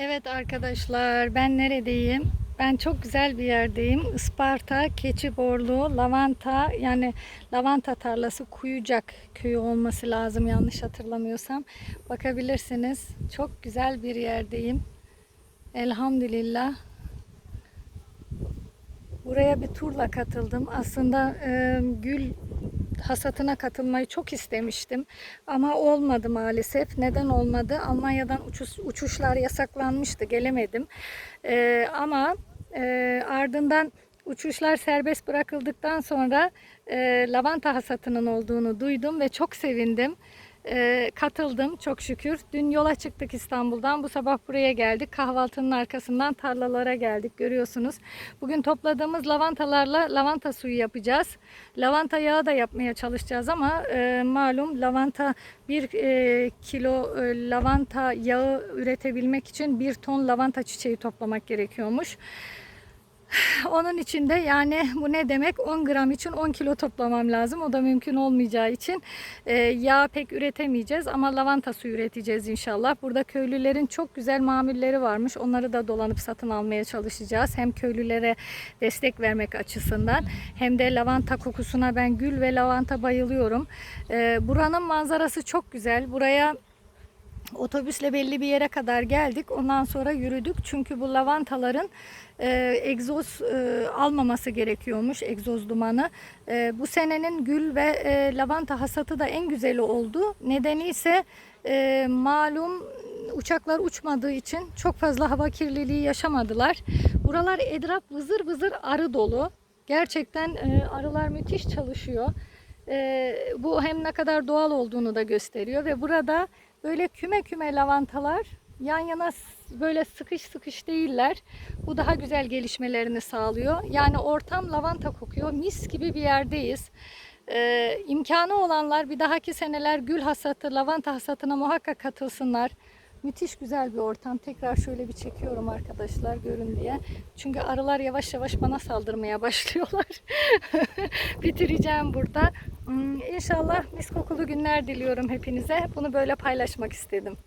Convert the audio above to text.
Evet arkadaşlar ben neredeyim? Ben çok güzel bir yerdeyim. Isparta, Keçiborlu, Lavanta yani lavanta tarlası Kuyucak köyü olması lazım yanlış hatırlamıyorsam. Bakabilirsiniz. Çok güzel bir yerdeyim. Elhamdülillah. Buraya bir turla katıldım. Aslında e, gül hasatına katılmayı çok istemiştim. Ama olmadı maalesef. Neden olmadı? Almanya'dan uçuş, uçuşlar yasaklanmıştı. Gelemedim. E, ama e, ardından uçuşlar serbest bırakıldıktan sonra e, lavanta hasatının olduğunu duydum ve çok sevindim. E, katıldım çok şükür. Dün yola çıktık İstanbul'dan. Bu sabah buraya geldik. Kahvaltının arkasından tarlalara geldik. Görüyorsunuz. Bugün topladığımız lavantalarla lavanta suyu yapacağız. Lavanta yağı da yapmaya çalışacağız ama e, malum lavanta bir e, kilo e, lavanta yağı üretebilmek için bir ton lavanta çiçeği toplamak gerekiyormuş. Onun için de yani bu ne demek 10 gram için 10 kilo toplamam lazım. O da mümkün olmayacağı için e, yağ pek üretemeyeceğiz ama lavanta suyu üreteceğiz inşallah. Burada köylülerin çok güzel mamulleri varmış. Onları da dolanıp satın almaya çalışacağız. Hem köylülere destek vermek açısından hem de lavanta kokusuna ben gül ve lavanta bayılıyorum. E, buranın manzarası çok güzel. Buraya Otobüsle belli bir yere kadar geldik. Ondan sonra yürüdük. Çünkü bu lavantaların e, egzoz e, almaması gerekiyormuş. Egzoz dumanı. E, bu senenin gül ve e, lavanta hasatı da en güzeli oldu. Nedeni ise e, malum uçaklar uçmadığı için çok fazla hava kirliliği yaşamadılar. Buralar etraf vızır vızır arı dolu. Gerçekten e, arılar müthiş çalışıyor. E, bu hem ne kadar doğal olduğunu da gösteriyor ve burada böyle küme küme lavantalar yan yana böyle sıkış sıkış değiller. Bu daha güzel gelişmelerini sağlıyor. Yani ortam lavanta kokuyor. Mis gibi bir yerdeyiz. Ee, imkanı olanlar bir dahaki seneler gül hasatı, lavanta hasatına muhakkak katılsınlar. Müthiş güzel bir ortam. Tekrar şöyle bir çekiyorum arkadaşlar görün diye. Çünkü arılar yavaş yavaş bana saldırmaya başlıyorlar. Bitireceğim burada. Hmm, İnşallah mis kokulu günler diliyorum hepinize. Bunu böyle paylaşmak istedim.